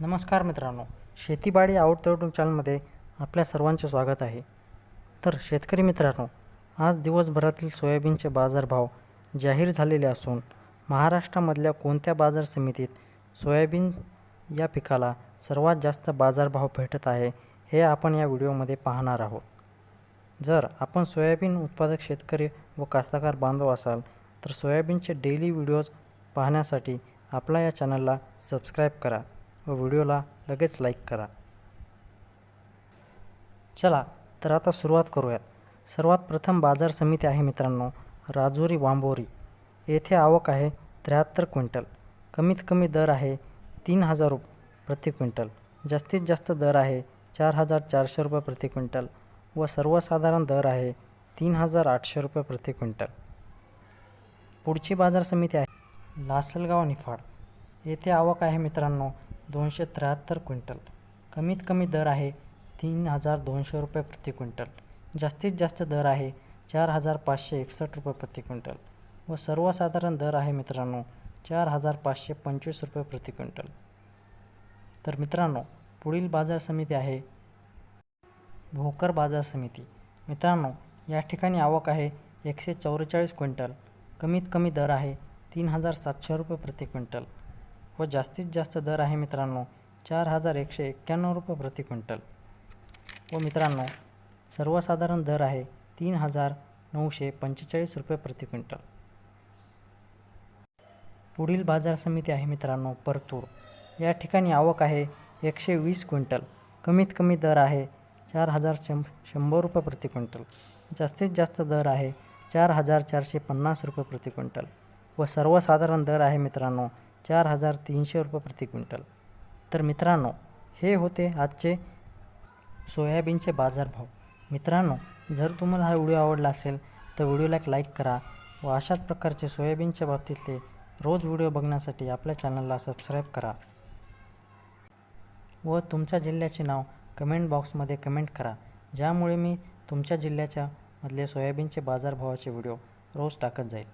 नमस्कार मित्रांनो शेतीबाडी आवडतं यूट्यूब चॅनलमध्ये आपल्या सर्वांचे स्वागत आहे. तर शेतकरी मित्रांनो आज दिवसभरातील सोयाबीनचे बाजारभाव जाहीर झालेले असून महाराष्ट्रामधल्या कोणत्या बाजार समितीत सोयाबीन या पिकाला सर्वात जास्त बाजारभाव भेटत आहे हे आपण या व्हिडिओमध्ये पाहणार आहोत. जर आपण सोयाबीन उत्पादक शेतकरी व कास्तकार बांधव असाल तर सोयाबीनचे डेली व्हिडिओज पाहण्यासाठी आपल्या या चॅनलला सबस्क्राईब करा. व व्हिडिओला लगेच लाईक करा. चला तर आता सुरुवात करूयात. सर्वात प्रथम बाजार समिती आहे मित्रांनो राजुरी वांबोरी. येथे आवक आहे त्र्याहत्तर क्विंटल. कमीत कमी दर आहे तीन हजार रुप प्रति क्विंटल. जास्तीत जास्त दर आहे चार हजार चारशे रुपये प्रति क्विंटल व सर्वसाधारण दर आहे तीन हजार आठशे रुपये प्रति क्विंटल. पुढची बाजार समिती आहे लासलगाव निफाड. येथे आवक आहे मित्रांनो दोनशे त्र्याहत्तर क्विंटल. कमीत कमी दर आहे तीन हजार दोनशे रुपये प्रति क्विंटल. जास्तीत जास्त दर आहे चार हजार पाचशे एकसष्ट रुपये प्रति क्विंटल व सर्वसाधारण दर आहे मित्रांनो चार हजार पाचशे पंचवीस रुपये प्रति क्विंटल. तर मित्रांनो पुढील बाजार समिती आहे भोकर बाजार समिती. मित्रांनो या ठिकाणी आवक आहे एकशे चौवेचाळीस क्विंटल. कमीत कमी दर आहे तीन हजार सातशे रुपये प्रति क्विंटल. व जास्तीत जास्त दर आहे मित्रांनो. चार हजार एकशे एक्क्याण्णव रुपये प्रति क्विंटल. व मित्रांनो सर्वसाधारण दर आहे तीन हजार नऊशे पंचेचाळीस रुपये प्रति क्विंटल. पुढील बाजार समिती आहे मित्रांनो परतूर. या ठिकाणी आवक आहे एकशे वीस क्विंटल. कमीत कमी दर आहे चार हजार शं शंभर रुपये प्रति क्विंटल. जास्तीत जास्त दर आहे चार हजार चारशे पन्नास रुपये प्रति क्विंटल. व सर्वसाधारण दर आहे मित्रांनो चार हजार तीनशे रुपये प्रति क्विंटल. तर मित्रांनो हे होते आजचे सोयाबीनचे बाजारभाव. मित्रांनो जर तुम्हाला हा व्हिडिओ आवडला असेल तर व्हिडिओला एक लाईक करा व अशाच प्रकारचे सोयाबीनच्या बाबतीतले रोज व्हिडिओ बघण्यासाठी आपल्या चॅनलला सबस्क्राईब करा. व तुमच्या जिल्ह्याचे नाव कमेंट बॉक्समध्ये कमेंट करा. ज्यामुळे मी तुमच्या जिल्ह्याच्या मधले सोयाबीनचे बाजारभावाचे व्हिडिओ रोज टाकत जाईल.